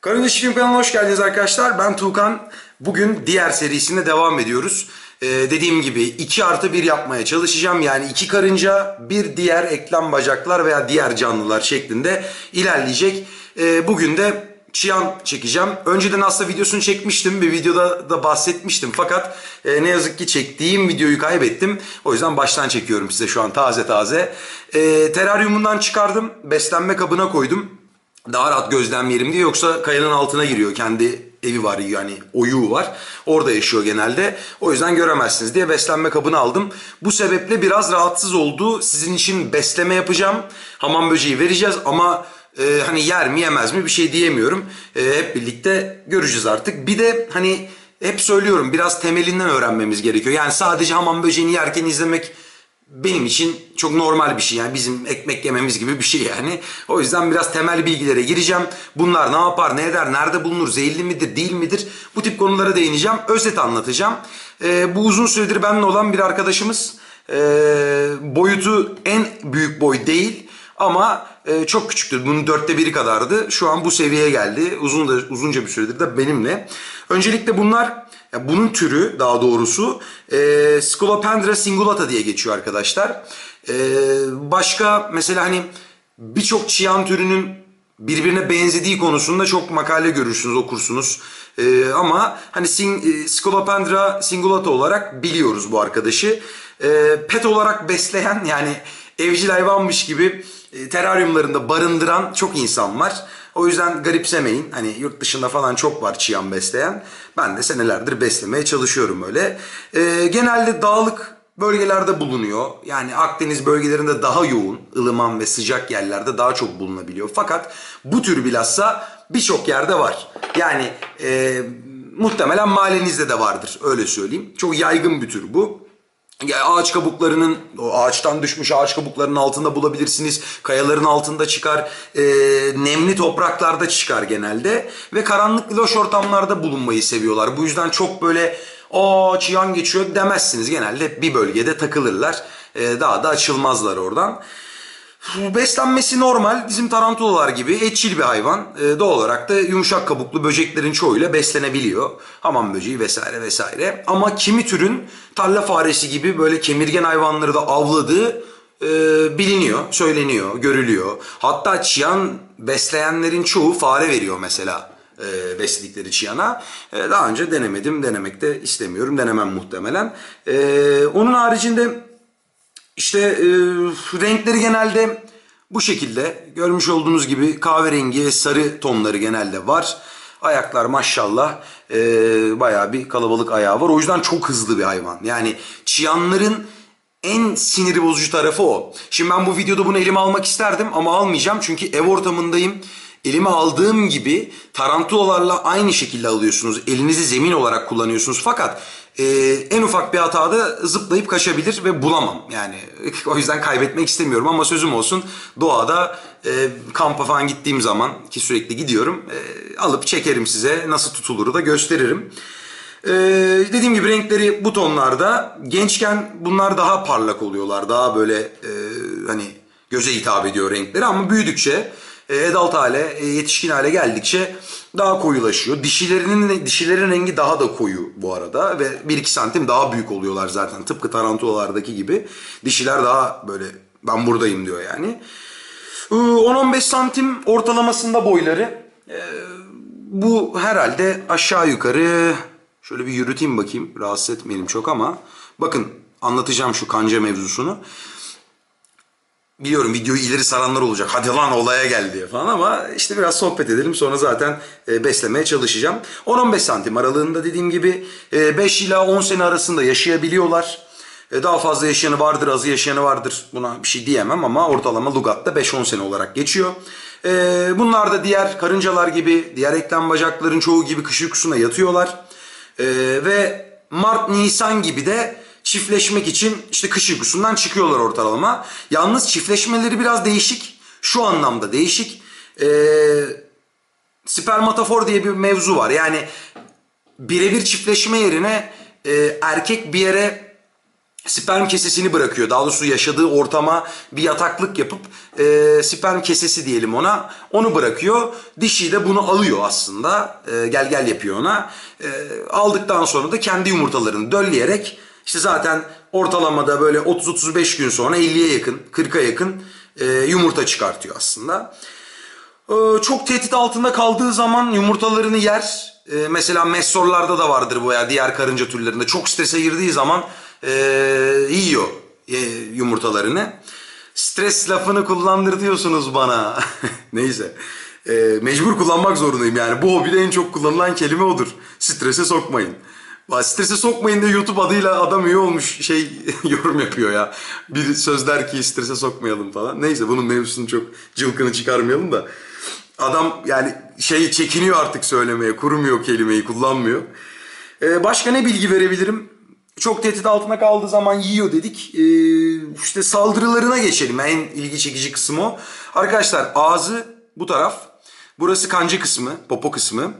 Karınca Çiftliğim kanalına hoş geldiniz arkadaşlar. Ben Tuğkan. Bugün diğer serisine devam ediyoruz. Ee, dediğim gibi 2 artı 1 yapmaya çalışacağım. Yani iki karınca, bir diğer eklem bacaklar veya diğer canlılar şeklinde ilerleyecek. Ee, bugün de Çiyan çekeceğim. Önceden aslında videosunu çekmiştim. Bir videoda da bahsetmiştim. Fakat e, ne yazık ki çektiğim videoyu kaybettim. O yüzden baştan çekiyorum size şu an taze taze. E, teraryumundan çıkardım. Beslenme kabına koydum daha rahat gözlemleyelim diye yoksa kayanın altına giriyor. Kendi evi var yani oyuğu var. Orada yaşıyor genelde. O yüzden göremezsiniz diye beslenme kabını aldım. Bu sebeple biraz rahatsız oldu. Sizin için besleme yapacağım. Hamam böceği vereceğiz ama e, hani yer mi yemez mi bir şey diyemiyorum. E, hep birlikte göreceğiz artık. Bir de hani hep söylüyorum biraz temelinden öğrenmemiz gerekiyor. Yani sadece hamam böceğini yerken izlemek benim için çok normal bir şey yani bizim ekmek yememiz gibi bir şey yani. O yüzden biraz temel bilgilere gireceğim. Bunlar ne yapar, ne eder, nerede bulunur, zehirli midir, değil midir? Bu tip konulara değineceğim. Özet anlatacağım. Ee, bu uzun süredir benimle olan bir arkadaşımız. Ee, boyutu en büyük boy değil ama e, çok küçüktü. Bunun dörtte biri kadardı. Şu an bu seviyeye geldi. Uzun da, uzunca bir süredir de benimle. Öncelikle bunlar ya bunun türü daha doğrusu e, Scolopendra cingulata diye geçiyor arkadaşlar. E, başka mesela hani birçok çiyan türünün birbirine benzediği konusunda çok makale görürsünüz, okursunuz. E, ama hani sing, e, Scolopendra cingulata olarak biliyoruz bu arkadaşı. E, pet olarak besleyen yani evcil hayvanmış gibi e, teraryumlarında barındıran çok insan var. O yüzden garipsemeyin. Hani yurt dışında falan çok var çiyan besleyen. Ben de senelerdir beslemeye çalışıyorum öyle. Ee, genelde dağlık bölgelerde bulunuyor. Yani Akdeniz bölgelerinde daha yoğun, ılıman ve sıcak yerlerde daha çok bulunabiliyor. Fakat bu tür bilhassa birçok yerde var. Yani e, muhtemelen mahallenizde de vardır öyle söyleyeyim. Çok yaygın bir tür bu. Ağaç kabuklarının, o ağaçtan düşmüş ağaç kabuklarının altında bulabilirsiniz. Kayaların altında çıkar. E, nemli topraklarda çıkar genelde. Ve karanlık loş ortamlarda bulunmayı seviyorlar. Bu yüzden çok böyle o çiyan geçiyor demezsiniz. Genelde bir bölgede takılırlar. E, daha da açılmazlar oradan. Beslenmesi normal. Bizim tarantulalar gibi etçil bir hayvan. E, doğal olarak da yumuşak kabuklu böceklerin çoğuyla beslenebiliyor. Hamam böceği vesaire vesaire. Ama kimi türün tarla faresi gibi böyle kemirgen hayvanları da avladığı e, biliniyor, söyleniyor, görülüyor. Hatta çiyan besleyenlerin çoğu fare veriyor mesela e, besledikleri çiyana. E, daha önce denemedim, denemek de istemiyorum, denemem muhtemelen. E, onun haricinde işte e, renkleri genelde bu şekilde. Görmüş olduğunuz gibi kahverengi ve sarı tonları genelde var. Ayaklar maşallah e, bayağı bir kalabalık ayağı var. O yüzden çok hızlı bir hayvan. Yani çiyanların en sinir bozucu tarafı o. Şimdi ben bu videoda bunu elime almak isterdim ama almayacağım. Çünkü ev ortamındayım. Elime aldığım gibi tarantulalarla aynı şekilde alıyorsunuz. Elinizi zemin olarak kullanıyorsunuz. Fakat e, en ufak bir hatada zıplayıp kaçabilir ve bulamam. Yani o yüzden kaybetmek istemiyorum ama sözüm olsun doğada e, kampa falan gittiğim zaman ki sürekli gidiyorum e, alıp çekerim size nasıl tutuluru da gösteririm. Ee, dediğim gibi renkleri bu tonlarda. Gençken bunlar daha parlak oluyorlar. Daha böyle e, hani göze hitap ediyor renkleri ama büyüdükçe e, adult hale, e, yetişkin hale geldikçe daha koyulaşıyor. Dişilerinin dişilerin rengi daha da koyu bu arada ve 1-2 santim daha büyük oluyorlar zaten. Tıpkı tarantulalardaki gibi. Dişiler daha böyle ben buradayım diyor yani. Ee, 10-15 santim ortalamasında boyları. Ee, bu herhalde aşağı yukarı şöyle bir yürüteyim bakayım. Rahatsız etmeyelim çok ama bakın anlatacağım şu kanca mevzusunu. Biliyorum videoyu ileri saranlar olacak. Hadi lan olaya gel falan ama işte biraz sohbet edelim. Sonra zaten e, beslemeye çalışacağım. 10-15 santim aralığında dediğim gibi e, 5 ila 10 sene arasında yaşayabiliyorlar. E, daha fazla yaşayanı vardır, azı yaşayanı vardır. Buna bir şey diyemem ama ortalama Lugat'ta 5-10 sene olarak geçiyor. E, bunlar da diğer karıncalar gibi, diğer eklem bacakların çoğu gibi kış uykusuna yatıyorlar. E, ve Mart-Nisan gibi de çiftleşmek için işte kış uykusundan çıkıyorlar ortalama. Yalnız çiftleşmeleri biraz değişik. Şu anlamda değişik. Ee, spermatofor diye bir mevzu var. Yani birebir çiftleşme yerine e, erkek bir yere sperm kesesini bırakıyor. Daha doğrusu yaşadığı ortama bir yataklık yapıp e, sperm kesesi diyelim ona. Onu bırakıyor. Dişi de bunu alıyor aslında. E, gel gel yapıyor ona. E, aldıktan sonra da kendi yumurtalarını dölleyerek işte zaten ortalamada böyle 30-35 gün sonra 50'ye yakın, 40'a yakın e, yumurta çıkartıyor aslında. Ee, çok tehdit altında kaldığı zaman yumurtalarını yer. Ee, mesela messorlarda da vardır bu ya diğer karınca türlerinde. Çok strese girdiği zaman e, yiyor e, yumurtalarını. Stres lafını kullandırtıyorsunuz bana. Neyse. Ee, mecbur kullanmak zorundayım yani. Bu hobide en çok kullanılan kelime odur. Strese sokmayın. Vay, Strese sokmayın da YouTube adıyla adam üye olmuş şey yorum yapıyor ya. Bir söz der ki strese sokmayalım falan. Neyse bunun mevzusunu çok cılkını çıkarmayalım da. Adam yani şey çekiniyor artık söylemeye. Kurumuyor kelimeyi kullanmıyor. Ee, başka ne bilgi verebilirim? Çok tehdit altına kaldığı zaman yiyor dedik. Ee, işte saldırılarına geçelim. En ilgi çekici kısmı o. Arkadaşlar ağzı bu taraf. Burası kancı kısmı, popo kısmı.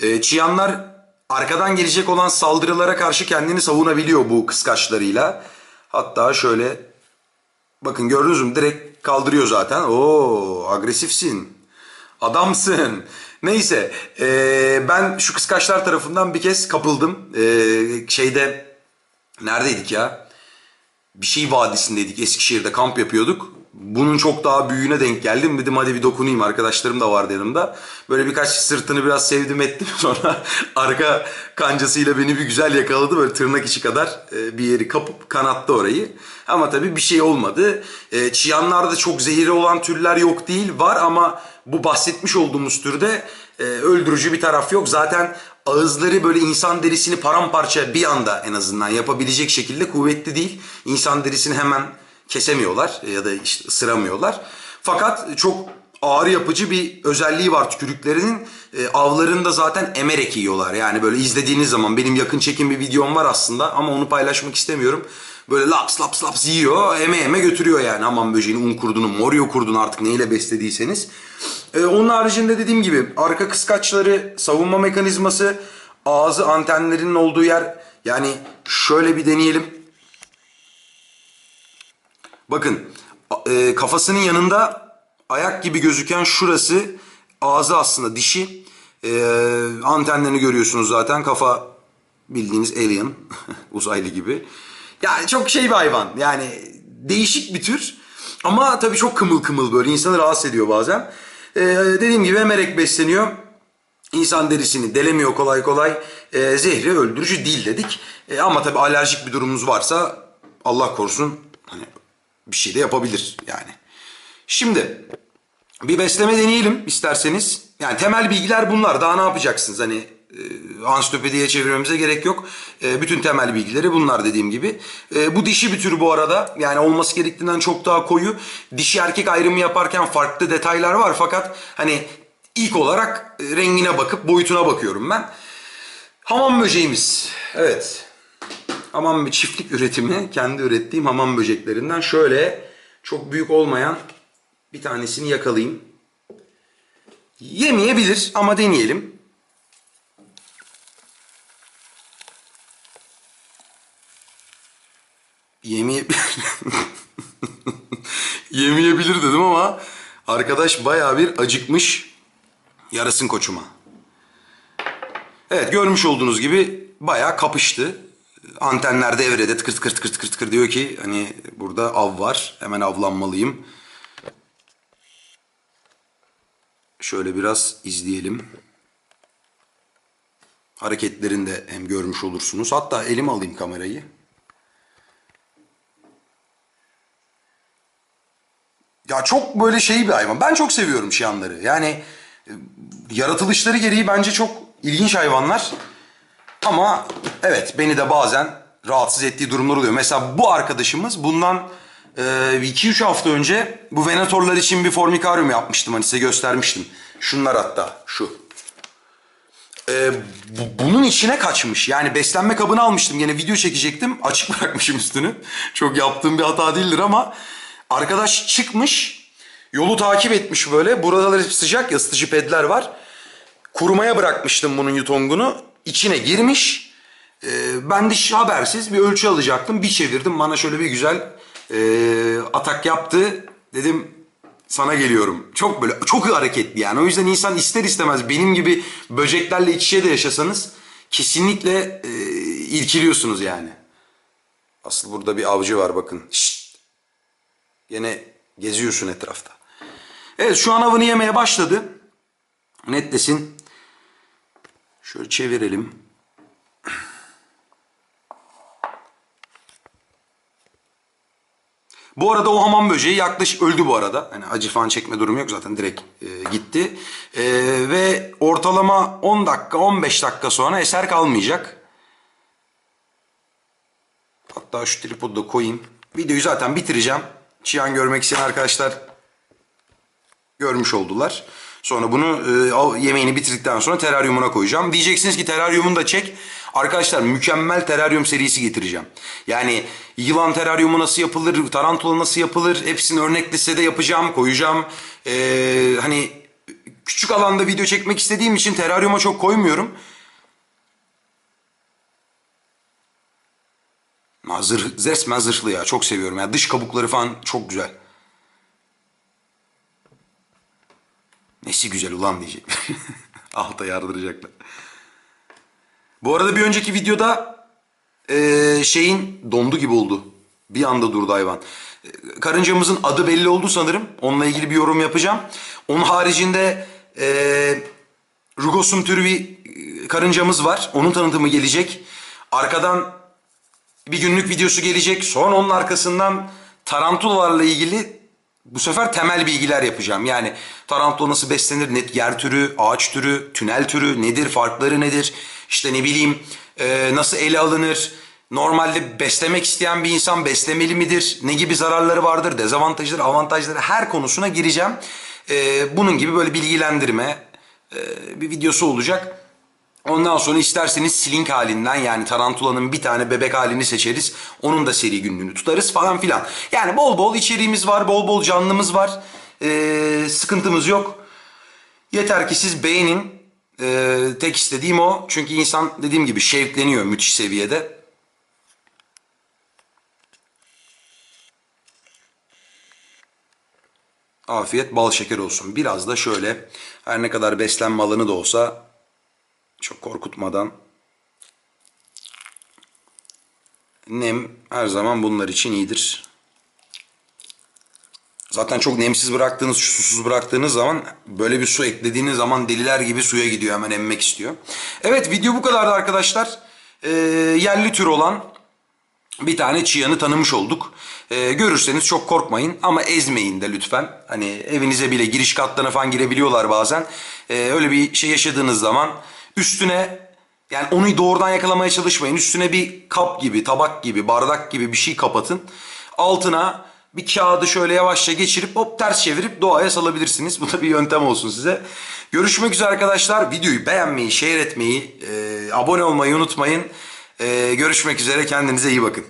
Ee, çıyanlar arkadan gelecek olan saldırılara karşı kendini savunabiliyor bu kıskaçlarıyla. Hatta şöyle bakın gördünüz mü direkt kaldırıyor zaten. Oo agresifsin. Adamsın. Neyse ee, ben şu kıskaçlar tarafından bir kez kapıldım. Ee, şeyde neredeydik ya? bir şey vadisindeydik. Eskişehir'de kamp yapıyorduk. Bunun çok daha büyüğüne denk geldim. Dedim hadi bir dokunayım. Arkadaşlarım da vardı yanımda. Böyle birkaç sırtını biraz sevdim ettim. Sonra arka kancasıyla beni bir güzel yakaladı. Böyle tırnak içi kadar e, bir yeri kapıp kanattı orayı. Ama tabii bir şey olmadı. E, Çıyanlarda çok zehiri olan türler yok değil. Var ama bu bahsetmiş olduğumuz türde e, öldürücü bir taraf yok. Zaten ağızları böyle insan derisini paramparça bir anda en azından yapabilecek şekilde kuvvetli değil. İnsan derisini hemen kesemiyorlar ya da işte ısıramıyorlar. Fakat çok ağır yapıcı bir özelliği var tükürüklerinin. E, avlarında zaten emerek yiyorlar. Yani böyle izlediğiniz zaman benim yakın çekim bir videom var aslında ama onu paylaşmak istemiyorum. Böyle laps laps laps yiyor, eme eme götürüyor yani hamam böceğini, un kurdunu, moryo kurdunu artık neyle beslediyseniz. Ee, onun haricinde dediğim gibi arka kıskaçları, savunma mekanizması, ağzı antenlerinin olduğu yer. Yani şöyle bir deneyelim. Bakın e, kafasının yanında ayak gibi gözüken şurası ağzı aslında dişi. E, antenlerini görüyorsunuz zaten. Kafa bildiğiniz alien, uzaylı gibi. Yani çok şey bir hayvan. Yani değişik bir tür. Ama tabii çok kımıl kımıl böyle insanı rahatsız ediyor bazen. Ee, dediğim gibi emerek besleniyor. İnsan derisini delemiyor kolay kolay. Ee, zehri öldürücü değil dedik. Ee, ama tabii alerjik bir durumunuz varsa Allah korusun bir şey de yapabilir yani. Şimdi bir besleme deneyelim isterseniz. Yani temel bilgiler bunlar. Daha ne yapacaksınız? Hani e, ansiklopediye çevirmemize gerek yok. E, bütün temel bilgileri bunlar dediğim gibi. E, bu dişi bir tür bu arada. Yani olması gerektiğinden çok daha koyu. Dişi erkek ayrımı yaparken farklı detaylar var. Fakat hani ilk olarak e, rengine bakıp boyutuna bakıyorum ben. Hamam böceğimiz. Evet. Hamam bir çiftlik üretimi. Kendi ürettiğim hamam böceklerinden şöyle çok büyük olmayan bir tanesini yakalayayım. Yemeyebilir ama deneyelim. Yemeye... Yemeyebilir dedim ama arkadaş bayağı bir acıkmış. Yarasın koçuma. Evet görmüş olduğunuz gibi bayağı kapıştı. Antenler devrede tıkır tıkır tıkır tıkır tıkır diyor ki hani burada av var hemen avlanmalıyım. Şöyle biraz izleyelim. Hareketlerini de hem görmüş olursunuz. Hatta elime alayım kamerayı. Ya çok böyle şey bir hayvan. Ben çok seviyorum şiyanları. Yani e, yaratılışları gereği bence çok ilginç hayvanlar. Ama evet beni de bazen rahatsız ettiği durumlar oluyor. Mesela bu arkadaşımız bundan 2-3 hafta önce bu venatorlar için bir formikaryum yapmıştım. Hani size göstermiştim. Şunlar hatta şu. Ee, bu- bunun içine kaçmış. Yani beslenme kabını almıştım. Yine video çekecektim. Açık bırakmışım üstünü. Çok yaptığım bir hata değildir ama arkadaş çıkmış. Yolu takip etmiş böyle. Buraları sıcak ya ısıtıcı pedler var. Kurumaya bırakmıştım bunun yutongunu. İçine girmiş. Ee, ben de habersiz bir ölçü alacaktım. Bir çevirdim bana şöyle bir güzel e, atak yaptı. Dedim sana geliyorum. Çok böyle çok hareketli yani. O yüzden insan ister istemez benim gibi böceklerle iç içe de yaşasanız kesinlikle e, irkiliyorsunuz yani. Asıl burada bir avcı var bakın. Şşt. Gene geziyorsun etrafta. Evet şu an avını yemeye başladı. Netlesin. Şöyle çevirelim. Bu arada o hamam böceği yaklaşık öldü bu arada. Hani acı falan çekme durumu yok zaten direkt e, gitti. E, ve ortalama 10 dakika 15 dakika sonra eser kalmayacak. Hatta şu tripodu da koyayım. Videoyu zaten bitireceğim. Çiyan görmek isteyen arkadaşlar görmüş oldular. Sonra bunu e, yemeğini bitirdikten sonra teraryumuna koyacağım. Diyeceksiniz ki teraryumunu da çek. Arkadaşlar mükemmel teraryum serisi getireceğim. Yani yılan teraryumu nasıl yapılır, tarantula nasıl yapılır hepsini örnek listede yapacağım, koyacağım. E, hani küçük alanda video çekmek istediğim için teraryuma çok koymuyorum. Zırh, resmen zırhlı ya çok seviyorum ya dış kabukları falan çok güzel. Nesi güzel ulan diyecek. Alta yardıracaklar. Bu arada bir önceki videoda eee, şeyin dondu gibi oldu. Bir anda durdu hayvan. Eee, Karıncamızın adı belli oldu sanırım. Onunla ilgili bir yorum yapacağım. Onun haricinde eee Rugosum türü bir eee, karıncamız var. Onun tanıtımı gelecek. Arkadan bir günlük videosu gelecek. Sonra onun arkasından tarantulalarla ilgili bu sefer temel bilgiler yapacağım. Yani tarantula nasıl beslenir, net yer türü, ağaç türü, tünel türü nedir, farkları nedir? İşte ne bileyim e, nasıl ele alınır? Normalde beslemek isteyen bir insan beslemeli midir? Ne gibi zararları vardır, dezavantajları, avantajları her konusuna gireceğim. E, bunun gibi böyle bilgilendirme e, bir videosu olacak. Ondan sonra isterseniz slink halinden yani tarantulanın bir tane bebek halini seçeriz. Onun da seri günlüğünü tutarız falan filan. Yani bol bol içeriğimiz var, bol bol canlımız var. Ee, sıkıntımız yok. Yeter ki siz beğenin. Ee, tek istediğim o. Çünkü insan dediğim gibi şevkleniyor müthiş seviyede. Afiyet bal şeker olsun. Biraz da şöyle her ne kadar beslenme alanı da olsa çok korkutmadan nem her zaman bunlar için iyidir. Zaten çok nemsiz bıraktığınız, susuz bıraktığınız zaman böyle bir su eklediğiniz zaman deliler gibi suya gidiyor hemen emmek istiyor. Evet video bu kadardı arkadaşlar. Ee, yerli tür olan bir tane çıyanı tanımış olduk. Ee, görürseniz çok korkmayın ama ezmeyin de lütfen. Hani evinize bile giriş katlarına falan girebiliyorlar bazen. Ee, öyle bir şey yaşadığınız zaman üstüne yani onu doğrudan yakalamaya çalışmayın. Üstüne bir kap gibi, tabak gibi, bardak gibi bir şey kapatın. Altına bir kağıdı şöyle yavaşça geçirip hop ters çevirip doğaya salabilirsiniz. Bu da bir yöntem olsun size. Görüşmek üzere arkadaşlar. Videoyu beğenmeyi, share etmeyi, e, abone olmayı unutmayın. E, görüşmek üzere. Kendinize iyi bakın.